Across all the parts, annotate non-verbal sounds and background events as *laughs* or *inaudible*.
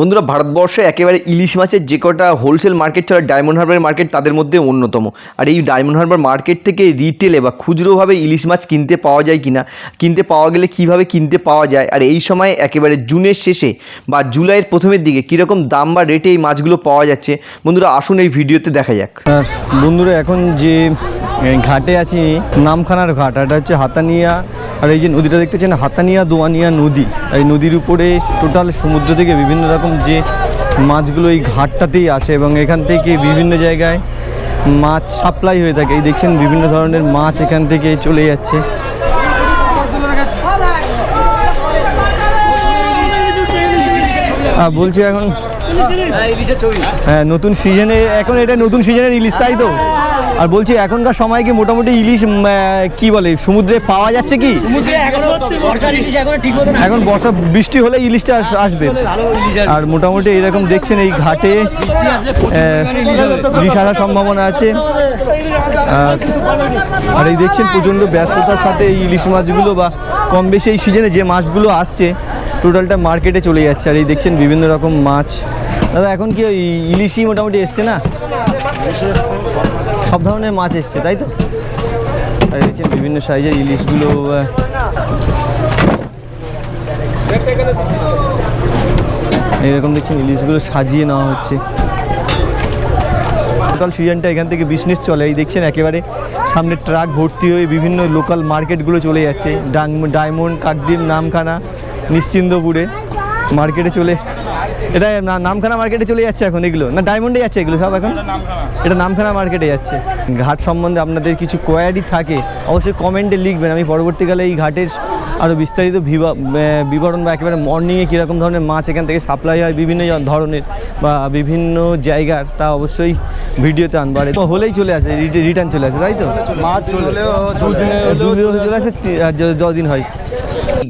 বন্ধুরা, ভারতবর্ষে একেবারে ইলিশ মাছের যে কটা হোলসেল মার্কেট ছাড়া ডায়মন্ড হারবার মার্কেট তাদের মধ্যে অন্যতম। আর এই ডায়মন্ড হারবার মার্কেট থেকে রিটেলে বা খুচরোভাবে ইলিশ মাছ কিনতে পাওয়া যায় কিনা, কিনতে পাওয়া গেলে কীভাবে কিনতে পাওয়া যায়, আর এই সময় একেবারে জুনের শেষে বা জুলাইয়ের প্রথমের দিকে কীরকম দাম বা রেটে এই মাছগুলো পাওয়া যাচ্ছে, বন্ধুরা আসুন এই ভিডিওতে দেখা যাক। বন্ধুরা, এখন যে ঘাটে আছি, নামখানার ঘাট এটা হচ্ছে হাতানিয়া আর এই যে নদীটা দেখতেছেন হাতানিয়া দোয়ানিয়া নদী। এই নদীর উপরে টোটাল সমুদ্র থেকে বিভিন্ন রকম যে মাছগুলো এই ঘাটটাতেই আসে এবং এখান থেকে বিভিন্ন জায়গায় মাছ সাপ্লাই হয়ে থাকে। এই দেখছেন বিভিন্ন ধরনের মাছ এখান থেকে চলে যাচ্ছে। বলছি এখন হ্যাঁ নতুন সিজনে এখন এটা নতুন সিজনের ইলিশ তাই তো? আর বলছি এখনকার সময় কি মোটামুটি ইলিশ কি বলে সমুদ্রে পাওয়া যাচ্ছে কি? এখন বর্ষা বৃষ্টি হলে ইলিশটা আসবে। আর মোটামুটি এরকম দেখছেন এই ঘাটে ইলিশ আসার সম্ভাবনা আছে। আর আর এই দেখছেন প্রচণ্ড ব্যস্ততার সাথে এই ইলিশ মাছগুলো বা কম বেশি এই সিজনে যে মাছগুলো আসছে টোটালটা মার্কেটে চলে যাচ্ছে আর এই দেখছেন বিভিন্ন রকম মাছ। দাদা, এখন কি ওই ইলিশই মোটামুটি এসছে না? সব ধরনের মাছ এসছে, তাই তো? আর দেখছেন বিভিন্ন সাইজের ইলিশগুলো এরকম দেখছেন ইলিশগুলো সাজিয়ে নেওয়া হচ্ছে। টোটাল সিজনটা এখান থেকে বিজনেস চলে। এই দেখছেন একেবারে সামনে ট্রাক ভর্তি হয়ে বিভিন্ন লোকাল মার্কেটগুলো চলে যাচ্ছে। ডায়মন্ড কাকদ্বীপ, নামখানা। নিশ্চিন্দপুরে মার্কেটে চলে এটা নামখানা মার্কেটে চলে যাচ্ছে এখন এগুলো। না ডায়মন্ডে যাচ্ছে এগুলো সব এখন? এটা নামখানা মার্কেটে যাচ্ছে। ঘাট সম্বন্ধে আপনাদের কিছু কোয়ারি থাকে অবশ্যই কমেন্টে লিখবেন। আমি পরবর্তীকালে এই ঘাটের আরও বিস্তারিত বিবা- বিবরণ বা একেবারে মর্নিংয়ে কীরকম ধরনের মাছ এখান থেকে সাপ্লাই হয় বিভিন্ন ধরনের বা বিভিন্ন জায়গার তা অবশ্যই ভিডিওতে আনবার তো হলেই চলে আসে রিটার্ন চলে আসে তাই তো? মাছ চলে দুদিন চলে আসে তি- আর য- হয়।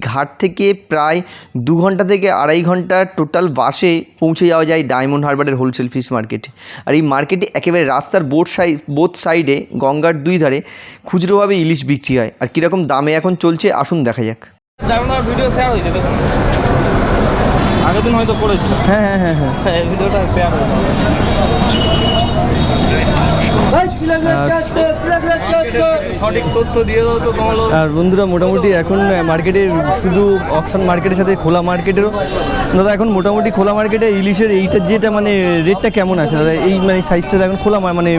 ঘাট থেকে প্রায় দু ঘণ্টা থেকে আড়াই ঘণ্টা টোটাল বাসে পৌঁছে যাওয়া যায় ডায়মন্ড হারবারের হোলসেল ফিশ মার্কেটে আর এই মার্কেটে একেবারে রাস্তার বোট সাইড বোথ সাইডে গঙ্গার দুই ধারে খুচরোভাবে ইলিশ বিক্রি হয়। আর কীরকম দামে এখন চলছে আসুন দেখা যাক। ভিডিও শেয়ার হয়েছে আগের দিন হয়তো করেছিল। হ্যাঁ হ্যাঁ হ্যাঁ হ্যাঁ। ভিডিওটা শেয়ার হয়েছে। সঠিক তথ্য দিয়ে দাও তো আর বন্ধুরা মোটামুটি এখন মার্কেটে শুধু অকশন মার্কেটের সাথে খোলা মার্কেটেরও দাদা এখন মোটামুটি খোলা মার্কেটে ইলিশের এইটার যেটা মানে রেটটা কেমন আছে? দাদা এই মানে সাইজটা এখন খোলা মানে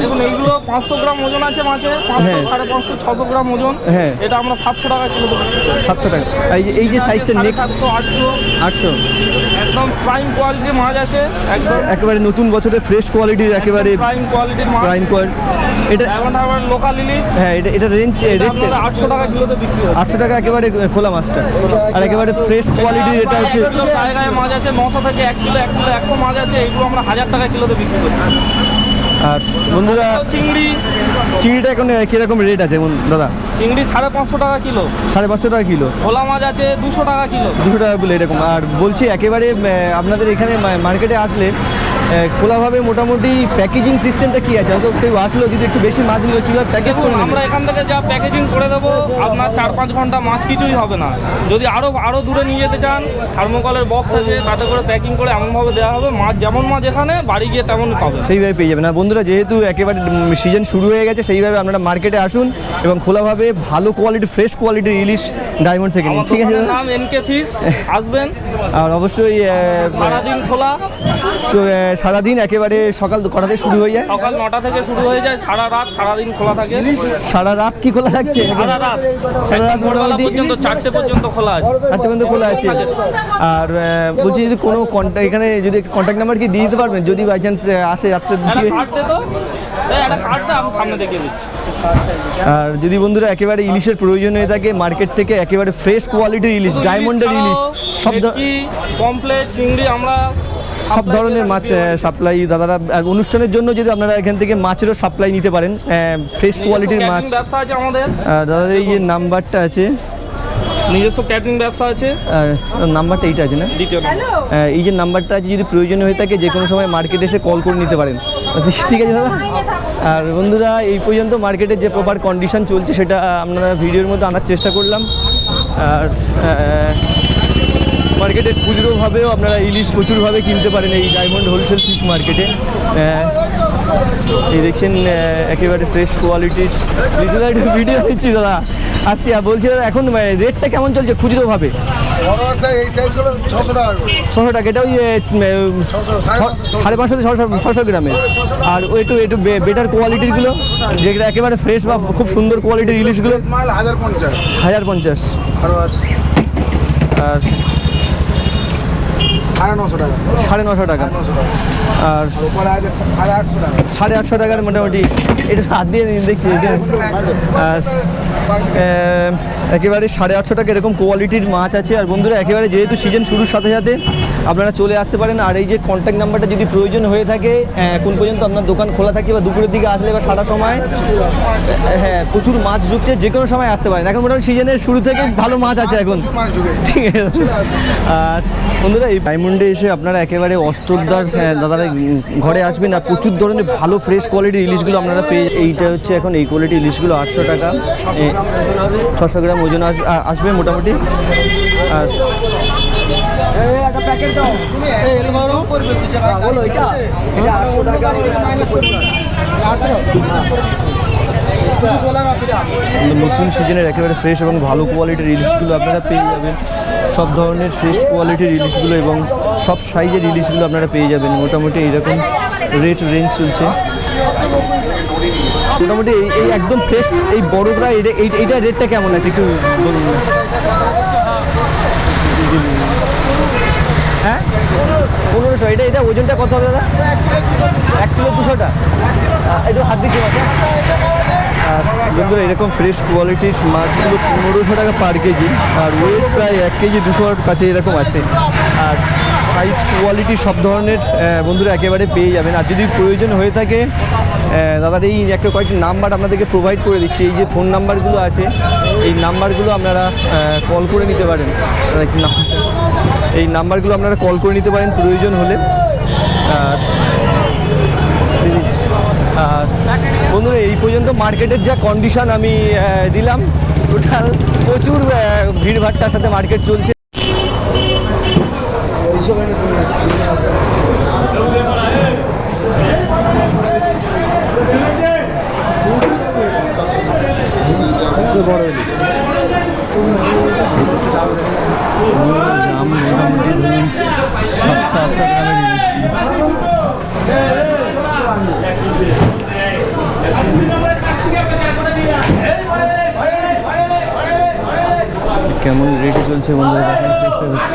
দেখুন এইগুলো পাঁচশো গ্রাম ওজন আছে মাছে হ্যাঁ। সাড়ে পাঁচশো ছশো গ্রাম ওজন। হ্যাঁ। এটা আমরা সাতশো টাকা কিলো সাতশো টাকা। এই যে এই যে সাইজটা নেক্সট সাতশো আটশো। আটশো। একদম প্রাইম কোয়ালিটির মাছ আছে। একদম একেবারে নতুন বছরে ফ্রেশ কোয়ালিটির একেবারে প্রাইম কোয়ালিটির প্রাইম কোয়ালিটি এটা লোকাল ইলিশ হ্যাঁ এটা এটা রেঞ্জ রেট টাকা কিলোতে বিক্রি টাকা একেবারে খোলা মাছটা। আর একেবারে ফ্রেশ কোয়ালিটির এটা হচ্ছে মাছ আছে থেকে কিলো কিলো একশো মাছ আছে এগুলো আমরা টাকা কিলোতে বিক্রি করছি। আর বন্ধুরা চিংড়ি। চিংড়িটা এখন কীরকম রেট আছে দাদা? চিংড়ি সাড়ে পাঁচশো টাকা কিলো। সাড়ে পাঁচশো টাকা কিলো। ভোলা মাছ আছে দুশো টাকা কিলো। দুশো টাকা কিলো এরকম। আর বলছি একেবারে আপনাদের এখানে মার্কেটে আসলে খোলাভাবে মোটামুটি প্যাকেজিং সিস্টেমটা কি আছে? হয়তো কেউ আসলো যদি একটু বেশি মাছ নিল কীভাবে প্যাকেজ করে আমরা এখান থেকে যা প্যাকেজিং করে দেবো আপনার চার পাঁচ ঘণ্টা মাছ কিছুই হবে না। যদি আরও আরও দূরে নিয়ে যেতে চান থার্মোকলের বক্স আছে তাতে করে প্যাকিং করে এমনভাবে দেওয়া হবে মাছ যেমন মাছ এখানে বাড়ি গিয়ে তেমন পাবে সেইভাবে পেয়ে যাবেন। আর বন্ধুরা যেহেতু একেবারে সিজন শুরু হয়ে গেছে সেইভাবে আপনারা মার্কেটে আসুন এবং খোলাভাবে ভালো কোয়ালিটি ফ্রেশ কোয়ালিটির ইলিশ ডায়মন্ড থেকে নিন ঠিক আছে? নাম এনকে ফিস আসবেন। আর অবশ্যই সারাদিন খোলা। সারাদিন একেবারে সকাল কটা থেকে শুরু হয়ে যায়? সকাল নটা থেকে শুরু হয়ে যায় সারা রাত সারাদিন খোলা থাকে। সারা রাত কি খোলা থাকছে? সারা রাত। সারা রাত মোটামুটি পর্যন্ত চারটে পর্যন্ত খোলা আছে। আটটা পর্যন্ত খোলা আছে। আর বলছি যদি কোনো কন্ট্যাক্ট এখানে যদি কন্ট্যাক্ট নাম্বার কি দিয়ে দিতে পারবেন? যদি বাই চান্স আসে রাত্রে আর যদি বন্ধুরা একেবারে ইলিশের প্রয়োজন হয়ে থাকে মার্কেট থেকে একেবারে ফ্রেশ কোয়ালিটির ইলিশ ডায়মন্ডের ইলিশ সব কমপ্লেট চিংড়ি আমরা সব ধরনের মাছ সাপ্লাই দাদারা অনুষ্ঠানের জন্য যদি আপনারা এখান থেকে মাছেরও সাপ্লাই নিতে পারেন ফ্রেশ কোয়ালিটির মাছ। ক্যাটারিং ব্যবসা আছে আমাদের? আর দাদাদের এই যে নাম্বারটা আছে। নিজস্ব ক্যাটারিং ব্যবসা আছে? আর নাম্বারটা এইটা আছে না? এই যে নাম্বারটা আছে যদি প্রয়োজন হয়ে থাকে যে কোনো সময় মার্কেটে এসে কল করে নিতে পারেন। *laughs* ঠিক আছে দাদা? আর বন্ধুরা এই পর্যন্ত মার্কেটের যে প্রপার কন্ডিশন চলছে সেটা আপনারা ভিডিওর মধ্যে আনার চেষ্টা করলাম। আর মার্কেটে খুচরোভাবেও আপনারা ইলিশ প্রচুরভাবে কিনতে পারেন এই ডায়মন্ড হোলসেল ফিশ মার্কেটে এই দেখছেন একেবারে ফ্রেশ কোয়ালিটির ভিডিও দিচ্ছি দাদা। আসছি আর বলছি দাদা এখন রেটটা কেমন চলছে খুচরোভাবে? ছশো টাকা এটা ওই সাড়ে পাঁচশো ছশো ছশো গ্রামের আর ওই একটু একটু বেটার কোয়ালিটিরগুলো যেগুলো একেবারে ফ্রেশ বা খুব সুন্দর কোয়ালিটির ইলিশগুলো। হাজার পঞ্চাশ। হাজার পঞ্চাশ। আর সাড়ে নশো টাকা। সাড়ে নশো টাকা। আর সাড়ে আটশো টাকার মোটামুটি এটা হাত দিয়ে দিন দেখছি এটা আর একেবারে সাড়ে আটশো টাকা এরকম কোয়ালিটির মাছ আছে। আর বন্ধুরা একেবারে যেহেতু সিজন শুরুর সাথে সাথে আপনারা চলে আসতে পারেন আর এই যে কন্ট্যাক্ট নাম্বারটা যদি প্রয়োজন হয়ে থাকে আহ, কোন পর্যন্ত আপনার দোকান খোলা থাকছে বা দুপুরের দিকে আসলে বা সারা সময় হ্যাঁ প্রচুর মাছ ঢুকছে যে কোনো সময় আসতে পারেন। এখন মোটামুটি সিজনের শুরু থেকে ভালো মাছ আছে এখন। ঠিক আছে। আর বন্ধুরা এই ডায়মন্ডে এসে আপনারা একেবারে অষ্টদার দাদারা ঘরে আসবেন আর প্রচুর ধরনের ভালো ফ্রেশ কোয়ালিটির ইলিশগুলো আপনারা পেয়ে এইটা হচ্ছে এখন এই কোয়ালিটির ইলিশগুলো আটশো টাকা। ছশো গ্রাম ওজন আসবে মোটামুটি। আর নতুন সিজনের একেবারে ফ্রেশ এবং ভালো কোয়ালিটির ইলিশগুলো আপনারা পেয়ে যাবেন। সব ধরনের ফ্রেশ কোয়ালিটির ইলিশগুলো এবং সব সাইজের ইলিশগুলো আপনারা পেয়ে যাবেন। মোটামুটি এইরকম রেট রেঞ্জ চলছে। মোটামুটি এই একদম ফ্রেশ এই বড়গুলা এটা এই- এইটার রেটটা কেমন আছে একটু বলুন। হ্যাঁ? পনেরোশো, এটা এটা ওজনটা কত হবে দাদা? এক কিলো দুশোটা? একটু হাত দিচ্ছি বন্ধুরা, এরকম ফ্রেশ কোয়ালিটির মাছগুলো পনেরোশো টাকা পার কেজি, আর ওয়েট প্রায় এক কেজি দুশোর কাছে এরকম আছে। আর সাইজ কোয়ালিটি সব ধরনের বন্ধুরা একেবারে পেয়ে যাবেন। আর যদি প্রয়োজন হয়ে থাকে দাদার এই একটা কয়েকটি নাম্বার আপনাদেরকে প্রোভাইড করে দিচ্ছি। এই যে ফোন নাম্বারগুলো আছে, এই নাম্বারগুলো আপনারা কল করে নিতে পারেন। এই নাম্বারগুলো আপনারা কল করে নিতে পারেন, প্রয়োজন হলে। বন্ধুরা, এই পর্যন্ত মার্কেটের যা কন্ডিশন আমি দিলাম টোটাল প্রচুর ভিড়ভাট্টার সাথে মার্কেট চলছে। দাম সাতশো আটশো গ্রামের কেমন রেটে চলছে চেষ্টা করছি।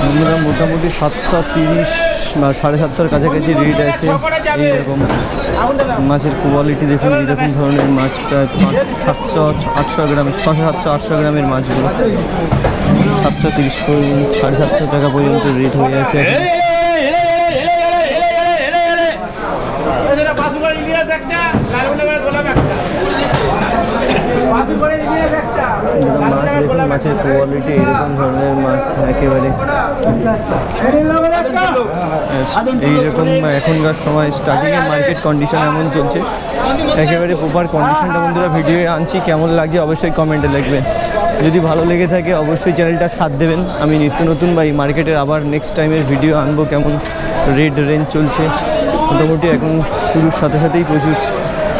বন্ধুরা মোটামুটি সাতশো তিরিশ বা সাড়ে সাতশোর কাছাকাছি রেট আছে। এইরকম মাছের কোয়ালিটি দেখুন এইরকম ধরনের মাছ প্রায় সাতশো, আটশো গ্রামের ছশো, সাতশো, আটশো গ্রামের মাছগুলো। সাতশো তিরিশ পর্যন্ত, সাড়ে সাতশো টাকা পর্যন্ত রেট হয়ে আছে। মাছ দেখুন মাছের কোয়ালিটি এরকম ধরনের মাছ একেবারে এইরকম এখনকার সময় স্টার্টিংয়ে মার্কেট কন্ডিশন এমন চলছে। একেবারে প্রপার কন্ডিশনটা বন্ধুরা ভিডিও আনছি, কেমন লাগছে অবশ্যই কমেন্টে লিখবেন। যদি ভালো লেগে থাকে অবশ্যই চ্যানেলটা সাথ দেবেন। আমি নিত্য নতুন বা এই মার্কেটের আবার নেক্সট টাইমের ভিডিও আনব, কেমন রেট রেঞ্জ চলছে। মোটামুটি এখন শুরুর সাথে সাথেই প্রচুর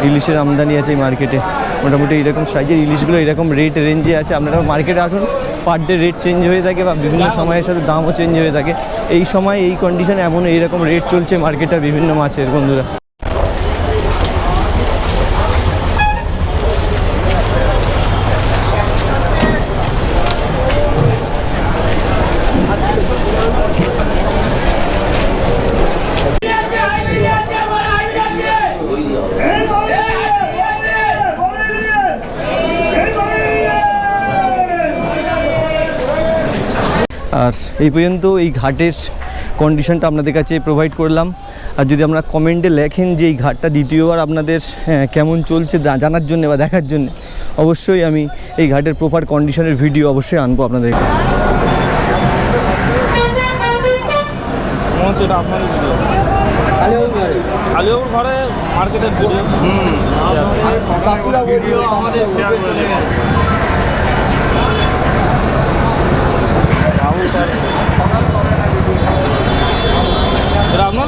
ইলিশের আমদানি আছে এই মার্কেটে মোটামুটি এরকম সাইজের ইলিশগুলো এরকম রেট রেঞ্জে আছে। আপনারা মার্কেটে আসুন পার ডে রেট চেঞ্জ হয়ে থাকে বা বিভিন্ন সময়ের সাথে দামও চেঞ্জ হয়ে থাকে। এই সময় এই কন্ডিশনে এমন এইরকম রেট চলছে মার্কেটে বিভিন্ন মাছের বন্ধুরা। আর এই পর্যন্ত এই ঘাটের কন্ডিশনটা আপনাদের কাছে প্রোভাইড করলাম। আর যদি আপনারা কমেন্টে লেখেন যে এই ঘাটটা দ্বিতীয়বার আপনাদের হ্যাঁ, কেমন চলছে জানার জন্য বা দেখার জন্য অবশ্যই আমি এই ঘাটের প্রপার কন্ডিশনের ভিডিও অবশ্যই আনব আপনাদের। ঘরে মার্কেটের ভিডিও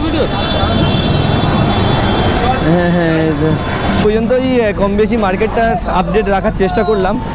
ভিডিও হ্যাঁ হ্যাঁ পর্যন্তই কম বেশি মার্কেটটা আপডেট রাখার চেষ্টা করলাম।